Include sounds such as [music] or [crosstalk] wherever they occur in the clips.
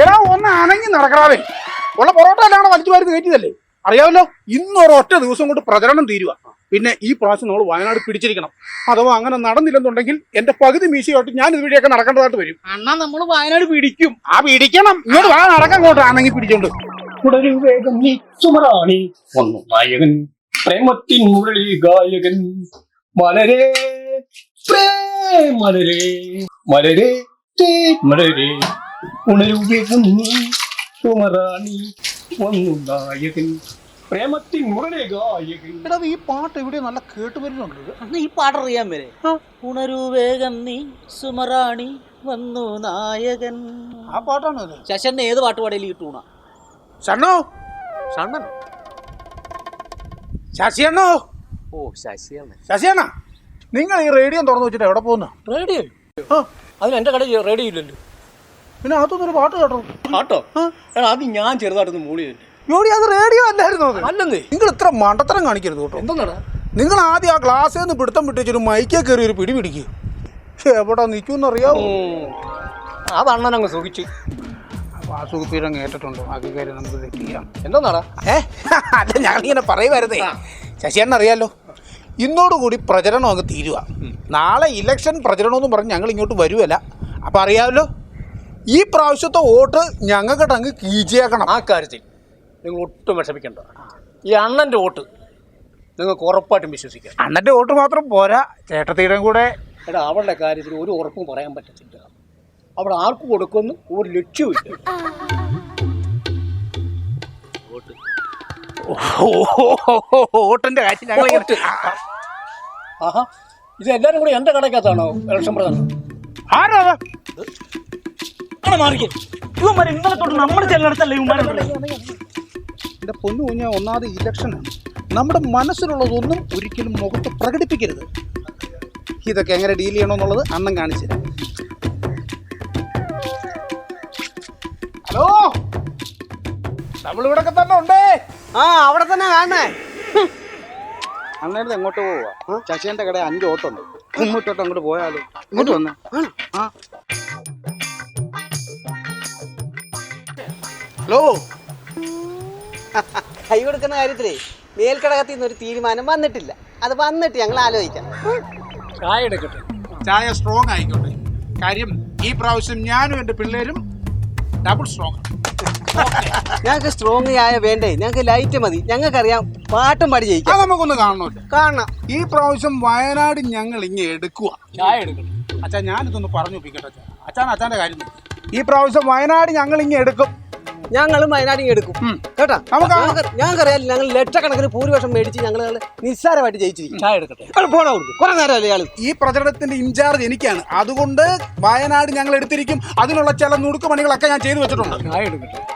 എടാ ഒന്ന് അനങ്ങി നടക്കണാവേ ഉള്ള പൊറോട്ട എല്ലാം കൂടെ വലിച്ചു വാരി കയറ്റിയതല്ലേ? അറിയാമല്ലോ? ഒരു ഒറ്റ ദിവസം കൊണ്ട് പ്രചരണം തീരുക. പിന്നെ ഈ പ്രാവശ്യം നമ്മൾ വയനാട് പിടിച്ചിരിക്കണം. അഥവാ അങ്ങനെ നടന്നില്ലെന്നുണ്ടെങ്കിൽ എന്റെ പകുതി മീശയോട്ട് ഞാൻ ഇതുവഴിയൊക്കെ നടക്കേണ്ടതായിട്ട് വരും. അണ്ണാ നമ്മൾ വയനാട് പിടിക്കും. ആ പിടിക്കണം. ഇങ്ങോട്ട് വാ നടക്കാൻ അങ്ങോട്ട് ആണെങ്കിൽ പിടിച്ചോണ്ട്. നായകൻ പ്രേമത്തിൻ മുരളി ഗായകൻ. മലരേ മലരേ മലരേ മലരേ. ഉണരു വേഗം നീ. സുമറാണി വന്നു നായകൻ പ്രേമത്തിൻ മുരളി ഗായകൻ. എടാ ഈ പാട്ട് ഇവിടെ നല്ല കേട്ടു വരുന്നുണ്ട് അണ്ണാ ഈ പാട്ടറിയാൻ വരെ. ഉണരൂ വേഗം നീ സുമറാണി വന്നു നായകൻ. ആ പാട്ടാണോ അത് ശശന്റെ ഏത് പാട്ട് പാടിയാലും കിട്ടൂണ ഷണ്ണോ ഷണ്ണൻ ശശിയണ്ണോ? ഓ ശശിയാണ് ശശിയണ്ണ നിങ്ങൾ ഈ റേഡിയോ തുറന്നു വെച്ചിട്ട് എവിടെ പോകുന്ന? റേഡിയോ? ആ. അതിന് എന്റെ കടയിൽ റേഡിയോ ഇല്ലല്ലോ. പിന്നെ ഒരു പാട്ട് കേട്ടോ. പാട്ടോ? എടാ, അത് ഞാൻ ചെറുതായിട്ടൊന്ന് മൂളി ജോഡി അത് റേഡിയോ അല്ലായിരുന്നു അത്? അല്ലെന്നേ. നിങ്ങൾ ഇത്ര മണ്ടത്തരം കാണിക്കരുത് കേട്ടോ. എന്താണ് നിങ്ങൾ ആദ്യം ആ ഗ്ലാസ്സിൽ നിന്ന് പിടുത്തം വിട്ടിച്ചൊരു മൈക്കേ കയറി ഒരു പിടി പിടിക്കുക എവിടെ നിൽക്കുമെന്ന് എന്നറിയാമോ അതണ്ണൻ അങ്ങ് സുഖിച്ച്. വാസുകുപ്പീരം കേട്ടിട്ടുണ്ടോ? അത് കയറി നമുക്ക് എന്തെന്നാടാ? ഏ? അല്ല ഞങ്ങളിങ്ങനെ പറയുമായിരുന്നേ ശശിയണ്ണ അറിയാലോ ഇന്നോടുകൂടി പ്രചരണം അങ്ങ് തീരുക നാളെ ഇലക്ഷൻ പ്രചരണമെന്ന് പറഞ്ഞ് ഞങ്ങൾ ഇങ്ങോട്ട് വരുവല്ല. അപ്പം അറിയാമല്ലോ ഈ പ്രാവശ്യത്തെ വോട്ട് ഞങ്ങൾക്കിട്ട് അങ്ങ് കീജിയാക്കണം ആ കാര്യത്തിൽ നിങ്ങൾ ഒട്ടും വിഷമിക്കേണ്ട. ഈ അണ്ണന്റെ വോട്ട് നിങ്ങൾക്ക് ഉറപ്പായിട്ടും വിശ്വസിക്കാം. അണ്ണന്റെ വോട്ട് മാത്രം പോരാ ചേട്ടത്തിയുടെ കൂടെ. എടാ അവളുടെ കാര്യത്തിൽ ഒരു ഉറപ്പും പറയാൻ പറ്റത്തില്ല. അവൾ ആർക്ക് കൊടുക്കുമെന്ന് ഒരു ലക്ഷ്യമില്ല വോട്ടിന്റെ കാര്യം ഞങ്ങൾ ആഹാ. ഇത് എല്ലാവരും കൂടി എന്റെ കടക്കകത്താണോ ഇലക്ഷൻ പ്രധാനം. ആരാ? മാറിക്കേ. ഇവന്മാർ ഇന്നലെ തൊട്ട് നമ്മുടെ ചെല്ലിടത്തല്ലേ ഇവന്മാരെ എന്റെ പൊന്നു കുഞ്ഞ ഒന്നാമത് ഇലക്ഷനാണ് നമ്മുടെ മനസ്സിലുള്ളതൊന്നും ഒരിക്കലും മുഖത്ത് പ്രകടിപ്പിക്കരുത്. ഇതൊക്കെ എങ്ങനെ ഡീൽ ചെയ്യണമെന്നുള്ളത് അണ്ണം കാണിച്ചു തരാം. ഹലോ? ഇവിടെ തന്നെ ഉണ്ടേ? ആ അവിടെ തന്നെ കാണണേ. അങ്ങനെ എങ്ങോട്ട് പോവാ ശശിന്റെ കട അഞ്ച് ഓട്ടുണ്ട് മുന്നോട്ടോട്ട് അങ്ങോട്ട് പോയാലോ? ഇങ്ങോട്ട് വന്നേ. ആ. ഹലോ. [laughs] കൈ കൊടുക്കുന്ന കാര്യത്തിലേ മേൽക്കടകത്തിൽ നിന്ന് ഒരു തീരുമാനം വന്നിട്ടില്ല. അത് വന്നിട്ട് ഞങ്ങൾ ആലോചിക്കാം. ചായ എടുക്കട്ടെ. ചായ സ്ട്രോങ് ആയിക്കോട്ടെ. കാര്യം ഈ പ്രാവശ്യം ഞാനും എന്റെ പിള്ളേരും ഡബിൾ സ്ട്രോങ് [laughs] ഞങ്ങൾക്ക് സ്ട്രോങ് ആയ വേണ്ടേ? ഞങ്ങൾക്ക് ലൈറ്റ് മതി. ഞങ്ങൾക്കറിയാം പാട്ടും പാടി ജയിക്കാം. അത് നമുക്കൊന്ന് കാണണോ? കാണണം. ഈ പ്രാവശ്യം വയനാട് ഞങ്ങൾ ഇങ്ങനെ എടുക്കുക ചായ എടുക്കട്ടെ അച്ഛാ ഞാനിതൊന്ന് പറഞ്ഞു ഒപ്പിക്കട്ടെ അച്ഛാ. അച്ഛാൻ അച്ഛന്റെ കാര്യം നോക്ക്. ഈ പ്രാവശ്യം വയനാട് ഞങ്ങൾ ഇങ്ങനെ എടുക്കും. ഞങ്ങളും വയനാട്ടിൽ എടുക്കും. കേട്ടാ? നമുക്ക് ആ- ഞങ്ങൾക്ക് ഞങ്ങൾക്കറിയാം ഞങ്ങൾ ലക്ഷക്കണക്കിന് ഭൂരിപക്ഷം മേടിച്ച് ഞങ്ങൾ നിസ്സാരമായിട്ട് ജയിച്ചിരിക്കും. ചായ എടുക്കട്ടെ. കുറെ നേരമല്ലേ ഇയാൾ? ഈ പ്രചരണത്തിന്റെ ഇൻചാർജ് എനിക്കാണ്. അതുകൊണ്ട് വയനാട് ഞങ്ങൾ എടുത്തിരിക്കും. അതിനുള്ള ചില നുടുക്ക് പണികളൊക്കെ ഞാൻ ചെയ്തു വെച്ചിട്ടുണ്ട്. ചായ എടുക്കട്ടെ.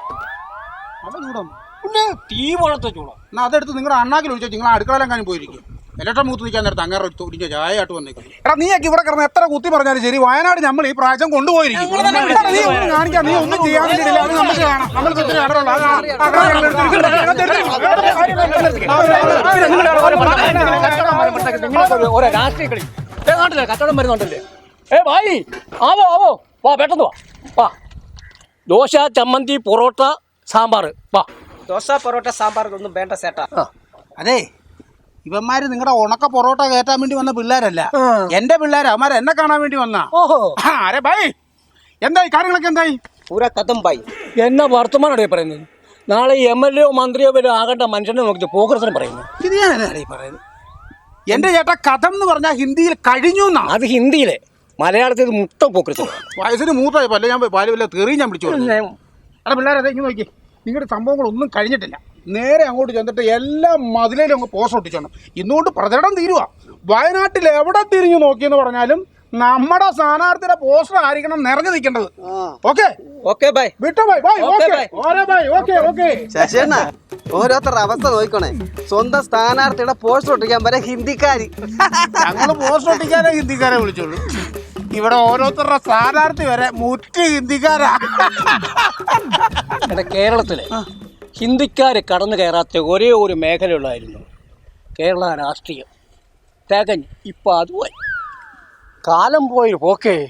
ചൂടാണ് തീ വളർത്ത ചൂടാ. എന്നാ അതെടുത്ത് നിങ്ങളുടെ അണ്ണാക്കിൽ ഒഴിച്ചാൽ നിങ്ങൾ അടുക്കളയിലെങ്ങാനും പോയിരിക്കും. ഇലക്ഷൻ മൂത്ത് നിൽക്കാൻ നേരത്തെ അങ്ങനെ ഒടിഞ്ഞ ചായയായിട്ട് വന്നേക്കും എടാ നീയൊക്കെ ഇവിടെ കിടന്ന് എത്ര കുത്തി പറഞ്ഞാലും ശരി വയനാട് നമ്മൾ ഈ പ്രാവശ്യം കൊണ്ടുപോയിരിക്കും എടാ, നീ ഒന്നും കാണിക്കാൻ നീ ഒന്നും ചെയ്യാൻ വേണ്ടിയിട്ടില്ല അത് നമുക്ക് കാണാം നമ്മൾക്ക് ഇത്തിരി ഇടറുള്ളൂ. അത് കാണാം. ആ, കാണാം. ഓരോ രാഷ്ട്രീയ കളി ഏ നാട്ടിലെ കച്ചവടം വരുന്നുണ്ടല്ലേ ഏ ഭായി ആവോ ആവോ വാ പെട്ടെന്ന് വാ വാ ദോശ ചമ്മന്തി പൊറോട്ട സാമ്പാർ വാ ദോശ പൊറോട്ട സാമ്പാർ ഒന്നും വേണ്ട സേട്ടാ അതെ ഇവന്മാര് നിങ്ങളുടെ ഉണക്ക പൊറോട്ട കയറ്റാൻ വേണ്ടി വന്ന പിള്ളേരല്ല. എന്റെ പിള്ളേരാ അവന്മാർ എന്നെ കാണാൻ വേണ്ടി വന്നാ. ഓഹോ. അരെ ബൈ? എന്തായി? കാര്യങ്ങളൊക്കെ എന്തായി? കഥം ബൈ. എന്നാ വർത്തമാനമാണ് പറയുന്നത്? നാളെ എം എൽ എയോ മന്ത്രിയോ വരെ ആകേണ്ട മനുഷ്യനെ നോക്കിയിട്ട് പോക്രസിനെ പറയുന്നു. ഇത് ഞാൻ എന്നാണ് ഈ പറയുന്നത്? എന്റെ ചേട്ടാ കഥം എന്ന് പറഞ്ഞാൽ ഹിന്ദിയിൽ കഴിഞ്ഞു എന്നാ. അത് ഹിന്ദിയിലെ. മലയാളത്തിൽ ഇത് മുട്ട പോക്കരസനം വയസ്സിന് മൂത്തായപ്പോ അല്ലെ ഞാൻ പാൽ വല്ല തെറിയും ഞാൻ പിടിച്ചു. എടാ പിള്ളേരെ നോക്കി. നിങ്ങളുടെ സംഭവങ്ങളൊന്നും കഴിഞ്ഞിട്ടില്ല. നേരെ അങ്ങോട്ട് ചെന്നിട്ട് എല്ലാ മതിലേലും അങ്ങ് പോസ്റ്റ് ഒട്ടിച്ചോണം. ഇന്നുകൊണ്ട് പ്രചരണം തീരുക വയനാട്ടിൽ എവിടെ തിരിഞ്ഞു നോക്കിയെന്ന് പറഞ്ഞാലും നമ്മുടെ സ്ഥാനാർത്ഥിയുടെ പോസ്റ്റർ ആയിരിക്കണം നിറഞ്ഞു നിൽക്കേണ്ടത്. ഓക്കെ ഓക്കെ ബൈ വിട്ടോ bye bye Okay, okay bye okay okay ശശിയണ്ണ ഓരോരുത്തരുടെ അവസ്ഥ നോക്കണേ സ്വന്തം സ്ഥാനാർത്ഥിയുടെ പോസ്റ്റർ ഒട്ടിക്കാൻ വരെ ഹിന്ദിക്കാരി. ഞങ്ങൾ പോസ്റ്റർ ഒട്ടിക്കാനേ ഹിന്ദിക്കാരെ വിളിച്ചോളൂ. ഇവിടെ ഓരോരുത്തരുടെ സ്ഥാനാർത്ഥി വരെ മുറ്റ് ഹിന്ദിക്കാരാ. ഇവിടെ കേരളത്തിലെ ഹിന്ദിക്കാർ കടന്നു കയറാത്ത ഒരേ ഒരു മേഖലയുള്ളായിരുന്നു കേരള രാഷ്ട്രീയം. തികഞ്ഞ് ഇപ്പം അതുമായി കാലം പോയി പോക്കേ.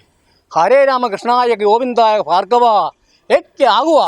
ഹരേ രാമകൃഷ്ണായ ഗോവിന്ദായ ഭാർഗവ. എത്തി ഹുവാ